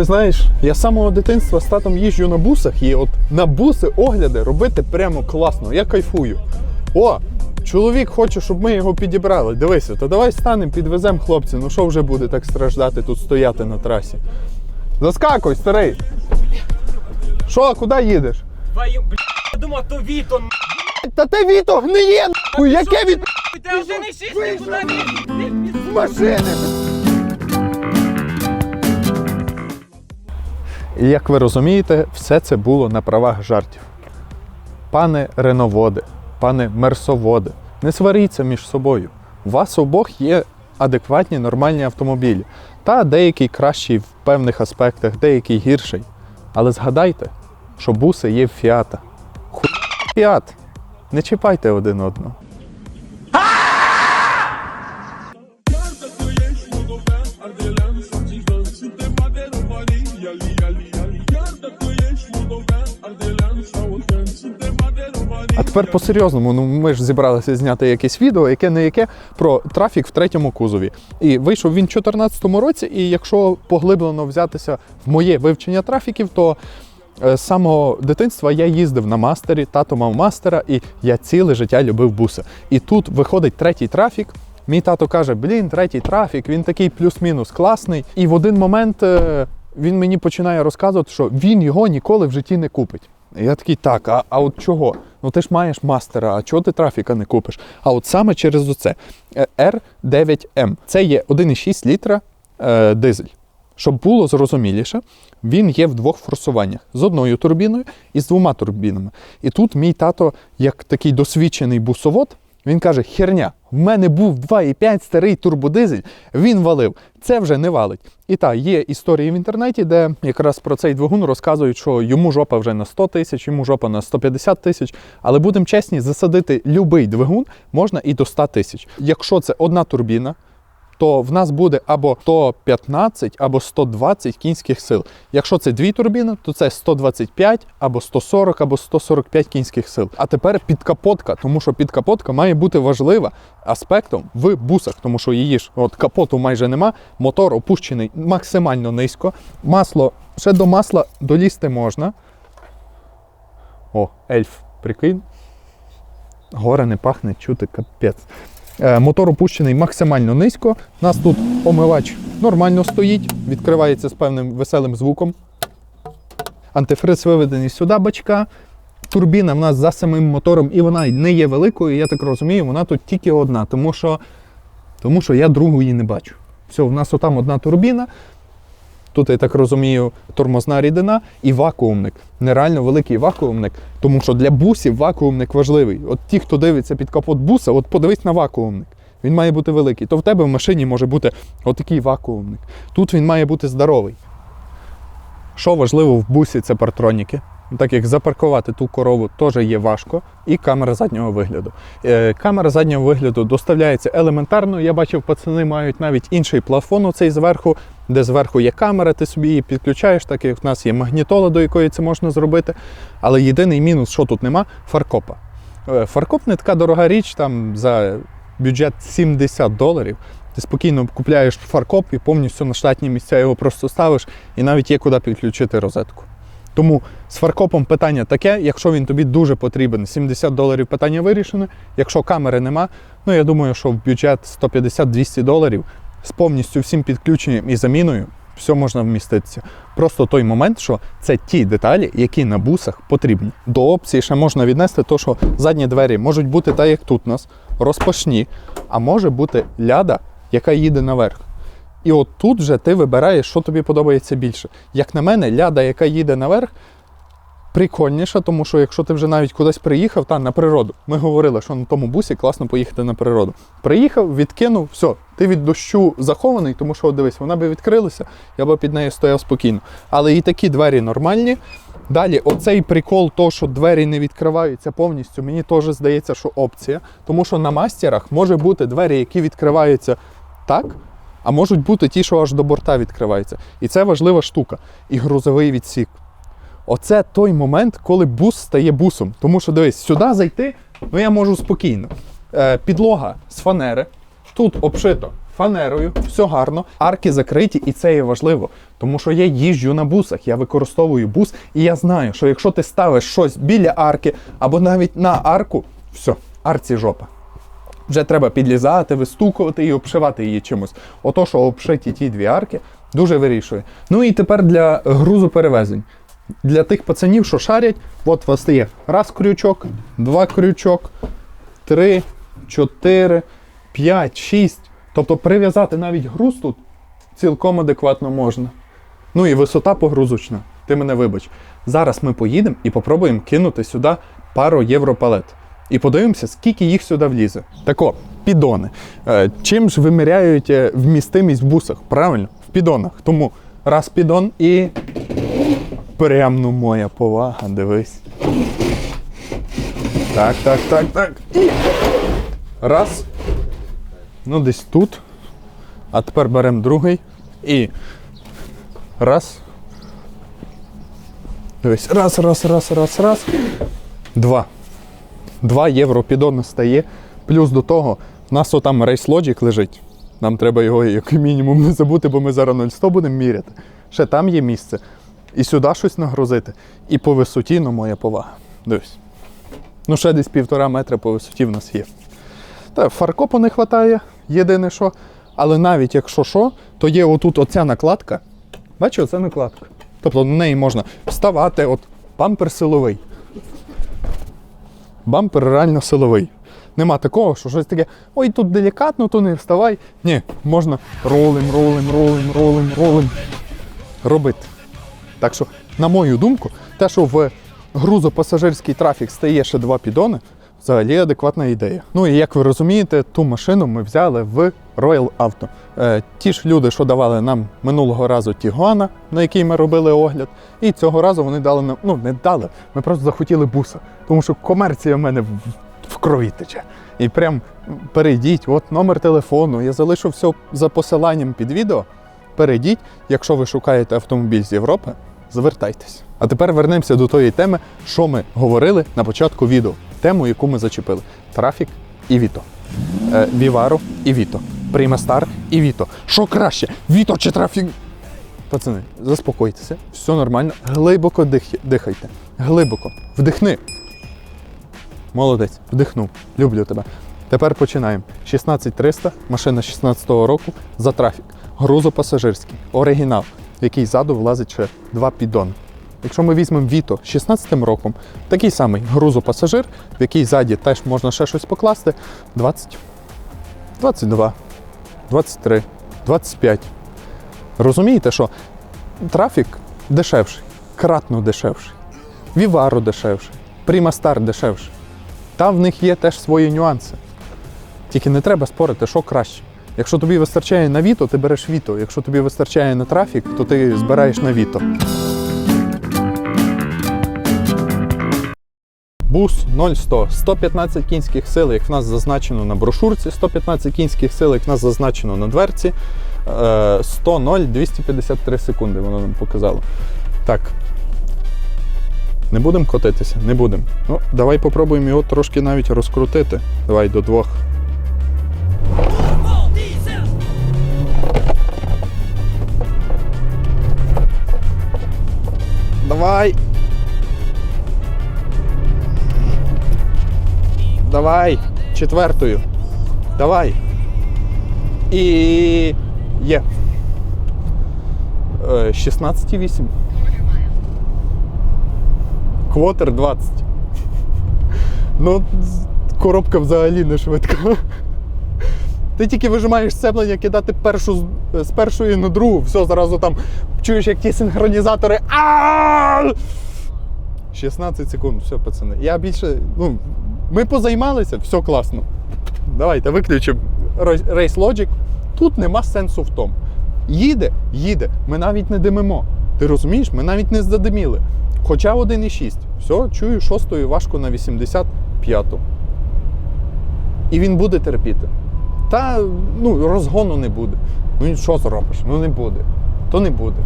Ти знаєш, я з самого дитинства з татом їжджу на бусах, і от на буси огляди робити прямо класно. Я кайфую. О, чоловік хоче, щоб ми його підібрали. Дивися, то давай станемо, підвеземо хлопці. Ну що вже буде так страждати тут стояти на трасі? Заскакуй, старий. Що, куди їдеш? Твою, бля, я думав, то Вітон. Та ти Віто гниє! нахуй! Яке від Ти вже не шість, не з машини? І як ви розумієте, все це було на правах жартів. Пане реноводи, пане мерсоводи, не сваріться між собою. У вас обох є адекватні нормальні автомобілі. Та деякий кращий в певних аспектах, деякий гірший. Але згадайте, що буси є в фіата. Хуй фіат. Не чіпайте один одного. А тепер по-серйозному, ну ми ж зібралися зняти якесь відео, яке не яке про трафік в третьому кузові. І вийшов він у 2014 році, і якщо поглиблено взятися в моє вивчення трафіків, то е, з самого дитинства я їздив на мастері, тато мав мастера, і я ціле життя любив буси. І тут виходить третій трафік. Мій тато каже: блін, третій трафік, він такий плюс-мінус класний. І в один момент е, він мені починає розказувати, що він його ніколи в житті не купить. Я такий, так, а, а от чого? Ну ти ж маєш мастера, а чого ти трафіка не купиш? А от саме через оце Е, R9M. Це є 1,6 літра е, дизель. Щоб було зрозуміліше, він є в двох форсуваннях: з одною турбіною і з двома турбінами. І тут мій тато, як такий досвідчений бусовод, він каже: херня, в мене був 2,5 старий турбодизель, він валив. Це вже не валить. І так, є історії в інтернеті, де якраз про цей двигун розказують, що йому жопа вже на 100 тисяч, йому жопа на 150 тисяч. Але будемо чесні, засадити будь-який двигун можна і до 100 тисяч. Якщо це одна турбіна, то в нас буде або 115, або 120 кінських сил. Якщо це дві турбіни, то це 125 або 140, або 145 кінських сил. А тепер підкапотка, тому що підкапотка має бути важлива аспектом в бусах, тому що її ж от капоту майже нема, мотор опущений максимально низько. Масло ще до масла долізти можна. О, ельф, прикинь. Горе не пахне, чути капець. Е, Мотор опущений максимально низько. У нас тут омивач нормально стоїть, відкривається з певним веселим звуком. Антифриз виведений сюди бачка. Турбіна в нас за самим мотором, і вона не є великою, я так розумію, вона тут тільки одна, тому що, тому що я другої не бачу. Все, в нас отам одна турбіна. Тут, я так розумію, тормозна рідина і вакуумник. Нереально великий вакуумник, тому що для бусів вакуумник важливий. От ті, хто дивиться під капот буса, от подивись на вакуумник. Він має бути великий. То в тебе в машині може бути отакий вакуумник. Тут він має бути здоровий. Що важливо в бусі, це партроніки. Так як запаркувати ту корову теж є важко, і камера заднього вигляду. Е, камера заднього вигляду доставляється елементарно. Я бачив, пацани мають навіть інший плафон оцей зверху, де зверху є камера, ти собі її підключаєш, так як в нас є магнітола, до якої це можна зробити. Але єдиний мінус, що тут нема, фаркопа. Е, Фаркоп не така дорога річ, там за бюджет 70 доларів. Ти спокійно купляєш фаркоп і повністю на штатні місця його просто ставиш, і навіть є куди підключити розетку. Тому з фаркопом питання таке, якщо він тобі дуже потрібен, 70 доларів питання вирішене. Якщо камери нема, ну я думаю, що в бюджет 150-200 доларів з повністю всім підключенням і заміною все можна вміститися. Просто той момент, що це ті деталі, які на бусах потрібні. До опції ще можна віднести те, що задні двері можуть бути так, як тут у нас, розпашні, а може бути ляда, яка їде наверх. І от тут же ти вибираєш, що тобі подобається більше. Як на мене, ляда, яка їде наверх, прикольніша, тому що якщо ти вже навіть кудись приїхав, та на природу. Ми говорили, що на тому бусі класно поїхати на природу. Приїхав, відкинув, все, ти від дощу захований, тому що дивись, вона би відкрилася, я би під нею стояв спокійно. Але і такі двері нормальні. Далі, оцей прикол, то, що двері не відкриваються повністю, мені теж здається, що опція. Тому що на мастерах може бути двері, які відкриваються так, а можуть бути ті, що аж до борта відкриваються. І це важлива штука. І грузовий відсік. Оце той момент, коли бус стає бусом. Тому що дивись, сюди зайти, ну я можу спокійно. Е, підлога з фанери, тут обшито фанерою, все гарно, арки закриті, і це є важливо. Тому що я їжджу на бусах, я використовую бус, і я знаю, що якщо ти ставиш щось біля арки або навіть на арку, все, арці жопа. Вже треба підлізати, вистукувати і обшивати її чимось. Ото, що обшиті ті дві арки, дуже вирішує. Ну і тепер для грузоперевезень. Для тих пацанів, що шарять, от у вас є раз крючок, два крючок, три, чотири, п'ять, шість. Тобто прив'язати навіть груз тут цілком адекватно можна. Ну і висота погрузочна. Ти мене вибач. Зараз ми поїдемо і попробуємо кинути сюди пару європалет. І подивимося, скільки їх сюди влізе. Тако, підони. Е, чим ж виміряють е, вмістимість в бусах? Правильно, в підонах. Тому раз підон і. Прям ну моя повага, дивись. Так, так, так, так. Раз. Ну, десь тут. А тепер беремо другий. І. Раз. Дивись. Раз, раз, раз, раз, раз. Два. 2 євро підон стає. Плюс до того, в нас отам Logic лежить. Нам треба його як мінімум не забути, бо ми зараз 0,100 будемо міряти. Ще там є місце. І сюди щось нагрузити. І по висоті, ну, моя повага. Дивись. Ну, ще десь півтора метра по висоті в нас є. Та фаркопу не вистачає, єдине що. Але навіть якщо що, то є отут оця накладка. Бачиш, оця накладка. Тобто на неї можна вставати, от бампер силовий бампер реально силовий. Нема такого, що щось таке, ой, тут делікатно, то не вставай. Ні, можна ролим, ролим, ролим, ролим, ролим робити. Так що, на мою думку, те, що в грузопасажирський трафік стає ще два підони, взагалі адекватна ідея. Ну і як ви розумієте, ту машину ми взяли в Royal Auto. Е, ті ж люди, що давали нам минулого разу Тігуана, на який ми робили огляд, і цього разу вони дали нам, ну не дали, ми просто захотіли буса. Тому що комерція в мене в, крові тече. І прям перейдіть, от номер телефону. Я залишу все за посиланням під відео. Перейдіть, якщо ви шукаєте автомобіль з Європи, звертайтесь. А тепер вернемося до тої теми, що ми говорили на початку відео. Тему, яку ми зачепили: трафік і Віто. Е, Віваро і Віто. Примастар і Віто. Що краще? Віто чи трафік? Пацани, заспокойтеся, все нормально. Глибоко дихайте. Глибоко. Вдихни. Молодець, вдихнув. Люблю тебе. Тепер починаємо. 16300, машина 16-го року за трафік. Грузопасажирський, оригінал, в який ззаду влазить ще два піддони. Якщо ми візьмемо Віто 16-м роком, такий самий грузопасажир, в який ззаді теж можна ще щось покласти, 20, 22, 23, 25. Розумієте, що трафік дешевший, кратно дешевший, Віваро дешевший, Примастар дешевший. Там в них є теж свої нюанси. Тільки не треба спорити, що краще. Якщо тобі вистачає на Віто, ти береш Віто. Якщо тобі вистачає на трафік, то ти збираєш на Віто. Бус 0100, 115 кінських сил, як в нас зазначено на брошурці, 115 кінських сил, як в нас зазначено на дверці. Е, 100 0 253 секунди воно нам показало. Так. Не будемо котитися? Не будемо. Ну, давай попробуємо його трошки навіть розкрутити. Давай до двох. Давай. Давай. Четвертою. Давай. І є. Е, 16,8. Квотер 20. Ну, коробка взагалі не швидка. Ти тільки вижимаєш сцеплення, кидати першу з- першої на другу, все, зразу там чуєш, як ті синхронізатори. А! 16 секунд, все, пацани. Я більше. Ну, ми позаймалися, все класно. Давайте виключимо Race Logic. Тут нема сенсу в тому. Їде, їде. Ми навіть не димимо. Ти розумієш? Ми навіть не задиміли. Хоча 1,6. Все, чую шостою важко на 85-ту. І він буде терпіти. Та ну, розгону не буде. Ну і що зробиш? Ну не буде. То не буде.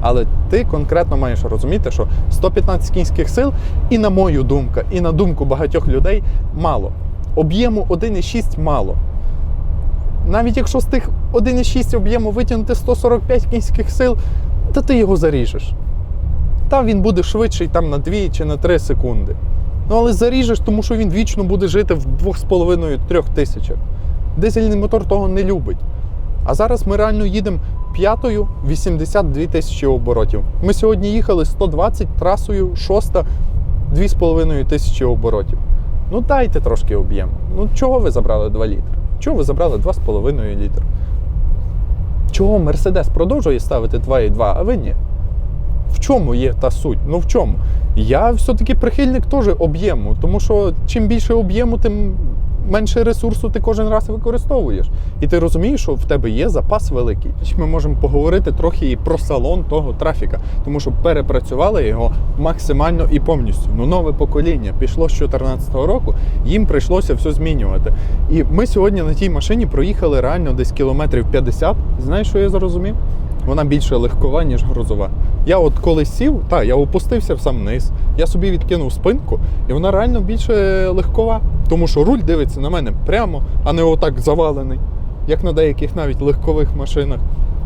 Але ти конкретно маєш розуміти, що 115 кінських сил, і на мою думку, і на думку багатьох людей мало. Об'єму 1,6 мало. навіть якщо з тих 1,6 об'єму витягнути 145 кінських сил, то ти його заріжеш. Та він буде швидший там на 2 чи на 3 секунди. Ну але заріжеш, тому що він вічно буде жити в 2,5-3 тисячах. Дизельний мотор того не любить. А зараз ми реально їдемо п'ятою 82 тисячі оборотів. Ми сьогодні їхали 120 трасою, шоста 2,5 тисячі оборотів. Ну дайте трошки об'єм. Ну чого ви забрали 2 літри? Чого ви забрали 2,5 літра? Чого Мерседес продовжує ставити 2,2, а ви ні? В чому є та суть? Ну в чому? Я все-таки прихильник теж об'єму, тому що чим більше об'єму, тим менше ресурсу ти кожен раз використовуєш. І ти розумієш, що в тебе є запас великий. Ми можемо поговорити трохи і про салон того трафіка, тому що перепрацювали його максимально і повністю. Ну, нове покоління пішло з 2014 року, їм прийшлося все змінювати. І ми сьогодні на тій машині проїхали реально десь кілометрів 50. Знаєш, що я зрозумів? Вона більше легкова, ніж грузова. Я от коли сів, та я опустився в сам низ, я собі відкинув спинку, і вона реально більше легкова. Тому що руль дивиться на мене прямо, а не отак завалений, як на деяких навіть легкових машинах.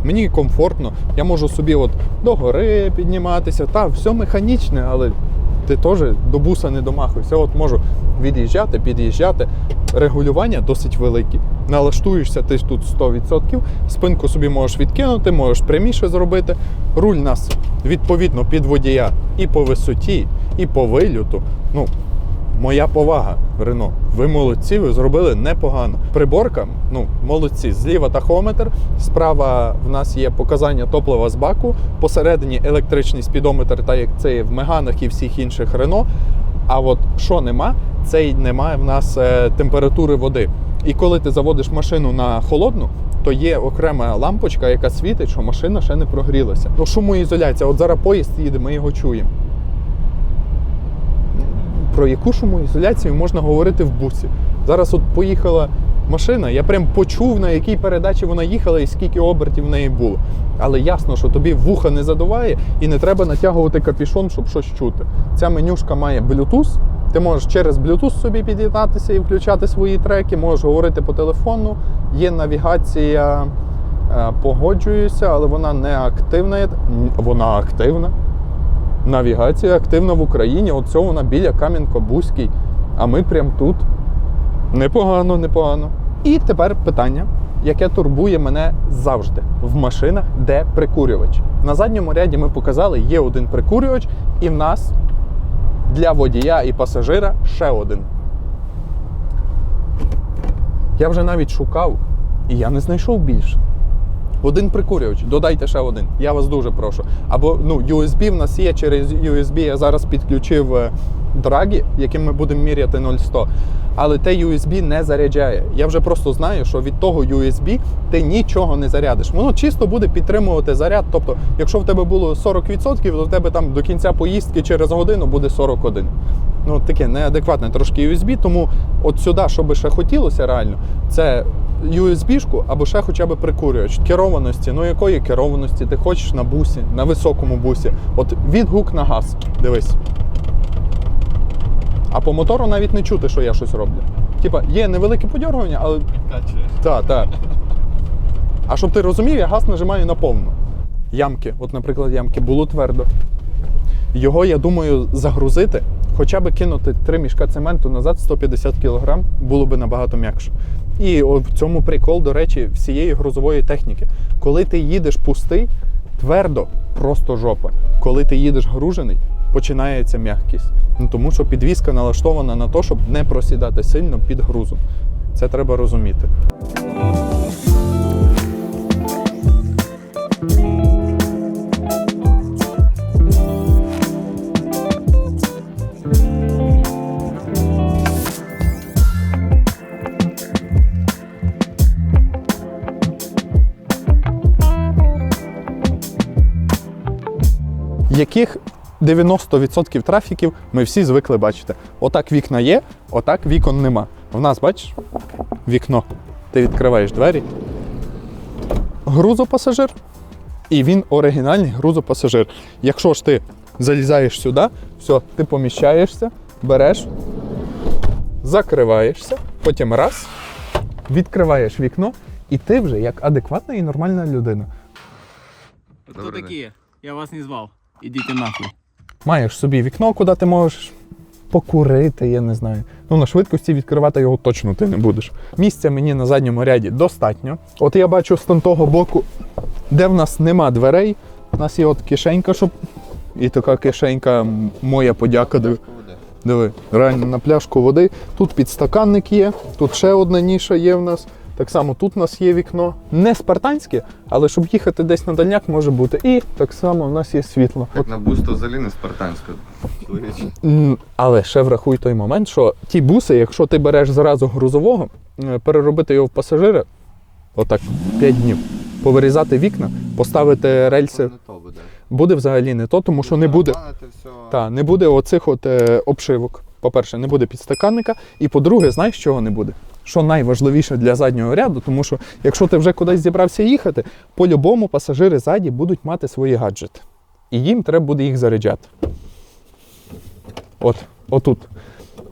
Мені комфортно, я можу собі от до гори підніматися, та все механічне, але ти теж до буса не домахуєшся. От можу від'їжджати, під'їжджати. Регулювання досить великі. Налаштуєшся ти тут 100%, спинку собі можеш відкинути, можеш пряміше зробити. Руль нас відповідно під водія і по висоті, і по вильоту. Ну, моя повага, Рено. Ви молодці, ви зробили непогано. Приборка, ну, молодці. Зліва тахометр, справа в нас є показання топлива з баку, посередині електричний спідометр, так як це є в Меганах і всіх інших Рено. А от що нема, це й немає в нас е, температури води. І коли ти заводиш машину на холодну, то є окрема лампочка, яка світить, що машина ще не прогрілася. Ну, шумоізоляція. От зараз поїзд їде, ми його чуємо. Про яку шумоізоляцію можна говорити в бусі? Зараз от поїхала машина, я прям почув, на якій передачі вона їхала і скільки обертів в неї було. Але ясно, що тобі вуха не задуває і не треба натягувати капішон, щоб щось чути. Ця менюшка має Bluetooth. Ти можеш через Bluetooth собі під'єднатися і включати свої треки, можеш говорити по телефону. Є навігація, е, погоджуюся, але вона не активна. Вона активна. Навігація активна в Україні. Оце вона біля Кам'янко-Бузький. А ми прям тут. Непогано, непогано. І тепер питання, яке турбує мене завжди в машинах, де прикурювач. На задньому ряді ми показали, є один прикурювач, і в нас для водія і пасажира ще один. Я вже навіть шукав, і я не знайшов більше. Один прикурювач, додайте ще один. Я вас дуже прошу. Або ну, USB в нас є через USB. Я зараз підключив е, драгі, яким ми будемо міряти 0,100. Але те USB не заряджає. Я вже просто знаю, що від того USB ти нічого не зарядиш. Воно чисто буде підтримувати заряд. Тобто, якщо в тебе було 40%, то в тебе там до кінця поїздки через годину буде 41. Ну, таке неадекватне трошки USB, тому от сюди, що би ще хотілося реально, це USB-шку або ще хоча б прикурювач. Керованості, ну якої керованості ти хочеш на бусі, на високому бусі. От відгук на газ. Дивись. А по мотору навіть не чути, що я щось роблю. Типа, є невелике подьоргування, але. Так, так. А щоб ти розумів, я газ нажимаю на повну. Ямки, от, наприклад, ямки було твердо. Його, я думаю, загрузити, хоча б кинути три мішка цементу назад 150 кг, було би набагато м'якше. І в цьому прикол, до речі, всієї грузової техніки. Коли ти їдеш пустий, твердо, просто жопа. Коли ти їдеш гружений, починається м'якість. Ну, тому що підвізка налаштована на те, щоб не просідати сильно під грузом. Це треба розуміти. яких 90% трафіків ми всі звикли бачити. Отак вікна є, отак вікон нема. В нас, бачиш, вікно. Ти відкриваєш двері. Грузопасажир. І він оригінальний грузопасажир. Якщо ж ти залізаєш сюди, все, ти поміщаєшся, береш, закриваєшся, потім раз, відкриваєш вікно І ти вже як адекватна і нормальна людина. Хто такі? Я вас не звав. Ідіть нахуй. Маєш собі вікно, куди ти можеш покурити, я не знаю. Ну, на швидкості відкривати його точно ти не будеш. Місця мені на задньому ряді достатньо. От я бачу з того боку, де в нас нема дверей, у нас є от кишенька, щоб. І така кишенька, моя подяка. Диви, диви, реально на пляшку води. Тут підстаканник є, тут ще одна ніша є в нас. Так само тут у нас є вікно. Не спартанське, але щоб їхати десь на дальняк може бути. І так само в нас є світло. Як на бусто взагалі не спартанська. Але ще врахуй той момент, що ті буси, якщо ти береш зразу грузового, е, переробити його в пасажира, отак 5 днів, повирізати вікна, поставити рельси, Не то буде. буде взагалі не то, тому що не буде. Та, не буде оцих от е, обшивок. По-перше, не буде підстаканника. І по-друге, знаєш, чого не буде? Що найважливіше для заднього ряду, тому що якщо ти вже кудись зібрався їхати, по-любому пасажири ззаді будуть мати свої гаджети. І їм треба буде їх заряджати. От, отут.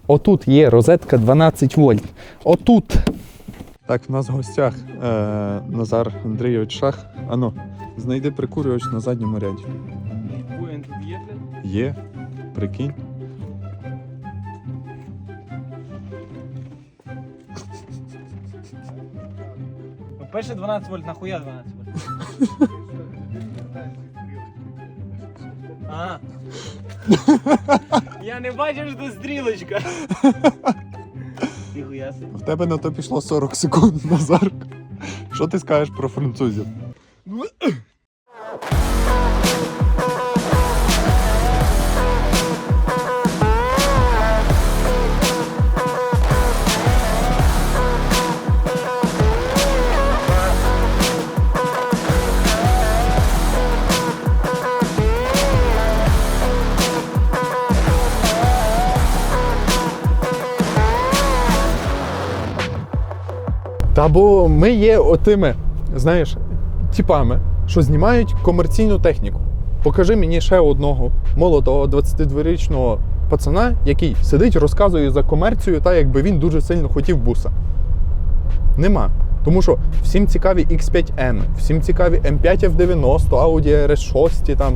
Отут є розетка 12 вольт. Отут. Так, в нас в гостях е, Назар Андрійович Шах. Ано, знайди прикурювач на задньому ряді. Є, прикинь. Перше 12 вольт, нахуя 12 вольт? А. Я не бачив, що стрілочка. Ніхуя си. В тебе на то пішло 40 секунд, Назар. Що ти скажеш про французів? Та бо ми є отими, знаєш, типами, що знімають комерційну техніку. Покажи мені ще одного молодого 22-річного пацана, який сидить, розказує за комерцію, та якби він дуже сильно хотів буса. Нема. Тому що всім цікаві X5M, всім цікаві M5 F90, Audi RS6 там,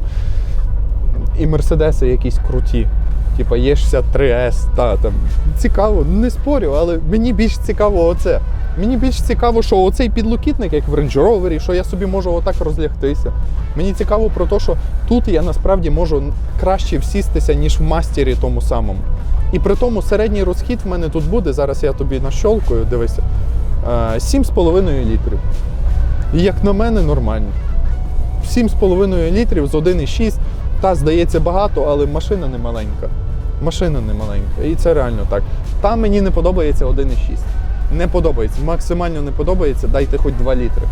і Мерседеси якісь круті. Типа є 63S, та там. Цікаво, не спорю, але мені більш цікаво оце. Мені більш цікаво, що оцей підлокітник, як в Range Rover, що я собі можу отак розлягтися. Мені цікаво про те, що тут я насправді можу краще всістися, ніж в мастері тому самому. І при тому середній розхід в мене тут буде, зараз я тобі нащолкую, дивися, е, 7,5 літрів. І як на мене, нормально. 7,5 літрів з 1,6. Та здається багато, але машина не маленька. Машина не маленька. І це реально так. Та мені не подобається 1,6. Не подобається. Максимально не подобається, дайте хоч 2 літри.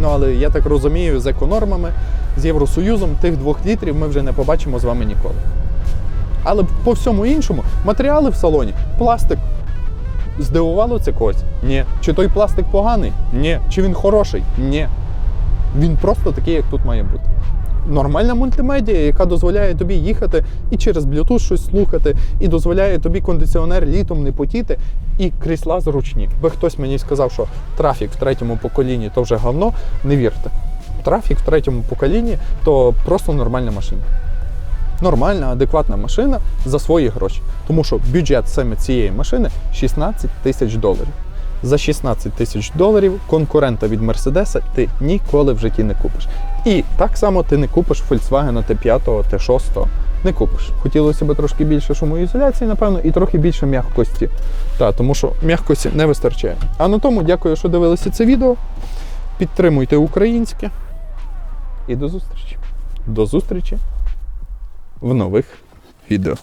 Ну але я так розумію, з еконормами, з Євросоюзом тих 2 літрів ми вже не побачимо з вами ніколи. Але по всьому іншому, матеріали в салоні, пластик. Здивувало це когось? Ні. Чи той пластик поганий? Ні. Чи він хороший? Ні. Він просто такий, як тут має бути. Нормальна мультимедія, яка дозволяє тобі їхати і через Bluetooth щось слухати, і дозволяє тобі кондиціонер літом не потіти, і крісла зручні. Би хтось мені сказав, що трафік в третьому поколінні то вже говно, не вірте. Трафік в третьому поколінні то просто нормальна машина. Нормальна, адекватна машина за свої гроші. Тому що бюджет саме цієї машини 16 тисяч доларів. За 16 тисяч доларів конкурента від Мерседеса ти ніколи в житті не купиш. І так само ти не купиш Volkswagen T5, T6. Не купиш. Хотілося б трошки більше шумоізоляції, напевно, і трохи більше м'якості. Так, тому що м'якості не вистачає. А на тому дякую, що дивилися це відео. Підтримуйте українське. І до зустрічі. До зустрічі в нових відео.